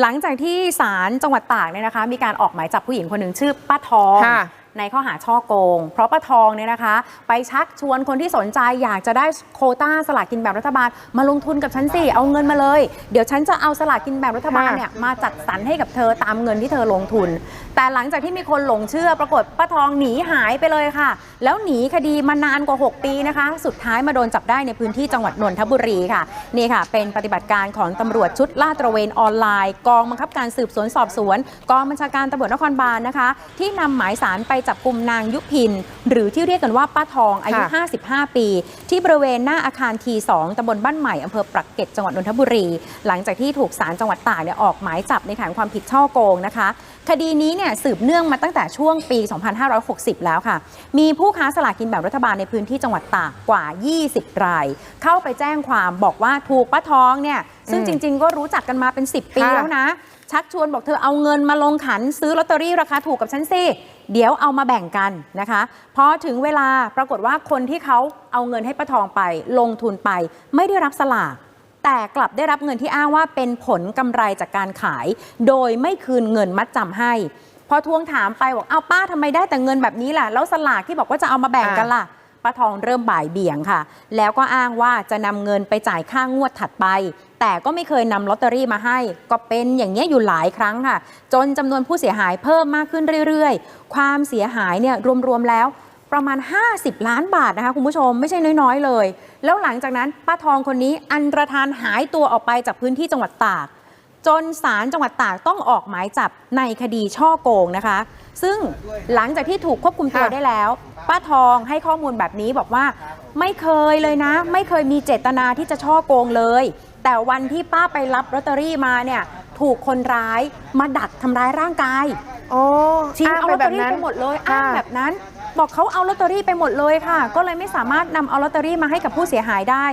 หลังจากที่ศาลจังหวัดตากเนี่ยนะคะ มีการออกหมายจับผู้หญิงคนหนึ่งชื่อป้าทอง ในข้อหาช่อโกง เพราะป้าทองเนี่ยนะคะ ไปชักชวนคนที่สนใจอยากจะได้โควต้าสลากกินแบ่งรัฐบาล มาลงทุนกับฉันสิเอาเงินมาเลย เดี๋ยวฉันจะเอาสลากกินแบ่งรัฐบาลเนี่ยมาจัดสรรให้กับเธอตามเงินที่เธอลงทุน แต่หลังจากที่มีคนหลงเชื่อปรากฏป้าทองหนีหายไปเลยค่ะ แล้วหนีคดีมานานกว่า 6 ปีนะคะ สุดท้ายมาโดนจับได้ในพื้นที่จังหวัดนนทบุรีค่ะ นี่ค่ะ เป็นปฏิบัติการของตำรวจชุดลาดตระเวนออนไลน์ กองบังคับการสืบสวนสอบสวน กองบัญชาการตำรวจนครบาลนะคะ ที่นำหมายสารไปจับกลุ่มนางยุพิน หรือที่เรียกกันว่าป้าทองอายุค่ะ55 ปี ที่บริเวณหน้าอาคารที2ตำบลบ้านใหม่อำเภอปรักเกร็ดจังหวัดนนทบุรี หลังจากที่ถูกศาลจังหวัดตากเนี่ยออกหมายจับในฐานความผิดช่อโกงนะคะ คดีนี้เนี่ยสืบเนื่องมาตั้งแต่ช่วงปี 2560 แล้วค่ะ มีผู้ค้าสลากกินแบ่งรัฐบาลในพื้นที่จังหวัดตากกว่า 20 ราย เข้าไปแจ้งความบอกว่าถูกป้าทองเนี่ยซึ่งอืมจริง ๆ ก็รู้จักกันมาเป็น 10 ปีค่ะ แล้วนะ ชักชวนบอกเธอเอาเงินมาลงขันซื้อลอตเตอรี่ราคาถูกกับฉันสิเดี๋ยวเอามาแบ่งกันนะคะพอถึงเวลาปรากฏว่าคนที่เขาเอาเงินให้ป้าทองไป ลงทุนไป ไม่ได้รับสลาก แต่กลับได้รับเงินที่อ้างว่าเป็นผลกำไรจากการขาย โดยไม่คืนเงินมัดจำให้ พอทวงถามไปบอกเอาป้าทำไมได้แต่เงินแบบนี้ล่ะ แล้วสลากที่บอกว่าจะเอามาแบ่งกันล่ะป้าทองเริ่มบ่ายเบี่ยงค่ะ แล้วก็อ้างว่าจะนำเงินไปจ่ายค่างวดถัดไปแต่ก็ไม่เคยนำลอตเตอรี่มาให้ ก็เป็นอย่างนี้ยอยู่หลายครั้งค่ะ จนจำนวนผู้เสียหายเพิ่มมากขึ้นเรื่อยๆ ความเสียหายเนี่ยรวมๆแล้วประมาณ 50 ล้านบาทนะคะคุณผู้ชมไม่ใช่น้อยๆเลย แล้วหลังจากนั้นป้าทองคนนี้อันตรธานหายตัวออกไปจากพื้นที่จังหวัดตาก จนศาลจังหวัดตากต้องออกหมายจับในคดีช่อโกงนะคะ ซึ่งหลังจากที่ถูกควบคุมตัวได้แล้ว ป้าทองให้ข้อมูลแบบนี้บอกว่า ไม่เคยเลยนะ ไม่เคยมีเจตนาที่จะช่อโกงเลย แต่วันที่ป้าไปรับลอตเตอรี่มาเนี่ย ถูกคนร้ายมาดักทำร้ายร่างกาย โอ้ชิงอ้างเอาไปลอตแบเตอบรี่นั้น ไปหมดเลยอ้างค่ะ แบบนั้น บอกเขาเอาลอตเตอรี่ไปหมดเลยค่ะ ก็เลยไม่สามารถนำเอาลอตเตอรี่มาให้กับผู้เสียหายได้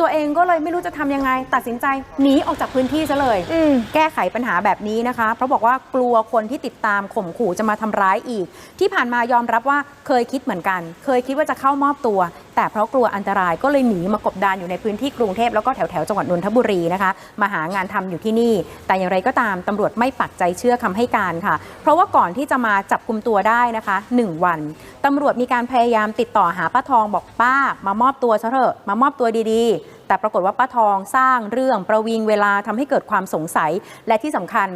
ตัวเองก็เลยไม่รู้จะทำยังไง ตัดสินใจหนีออกจากพื้นที่ซะเลยอืมแก้ไขปัญหาแบบนี้นะคะ เพราะบอกว่ากลัวคนที่ติดตามข่มขู่จะมาทำร้ายอีก ที่ผ่านมายอมรับว่าเคยคิดเหมือนกัน เคยคิดว่าจะเข้ามอบตัว แต่เพราะกลัวอันตรายก็เลยหนีมากบดานอยู่ในพื้นที่กรุงเทพแล้วก็แถวแถวๆจังหวัดนนทบุรีนะคะมาหางานทำอยู่ที่นี่ แต่อย่างไรก็ตามตำรวจไม่ปักใจเชื่อคำให้การค่ะ เพราะว่าก่อนที่จะมาจับกลุ่มตัวได้นะคะ 1 วันตำรวจมีการพยายามติดต่อหาป้าทองบอกป้ามามอบตัวซะเถอะ มามอบตัวดีๆ แต่ปรากฏว่าป้าทองสร้างเรื่องประวิงเวลาทำให้เกิดความสงสัยและที่สำคัญ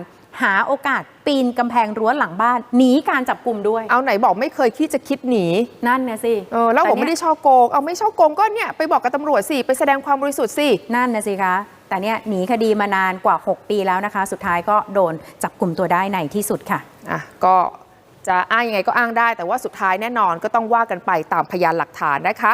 หาโอกาสปีนกำแพงรั้วหลังบ้านหนีการจับกลุ่มด้วย เอาไหนบอกไม่เคยคิดจะคิดหนี นั่นนะสิเออแล้วผมต่ไม่เนี่ยได้ช่อโกง เอาไม่ช่อโกงก็เนี่ยไปบอกกับตำรวจสิ ไปแสดงความบริสุทธิ์สิ นั่นนะสิคะ แต่เนี่ยหนีคดีมานานกว่า 6 ปีแล้วนะคะ สุดท้ายก็โดนจับกลุ่มตัวได้ในที่สุดค่ะอะก็ จะอ้างยังไงก็อ้างได้ แต่ว่าสุดท้ายแน่นอนก็ต้องว่ากันไปตามพยานหลักฐานนะคะ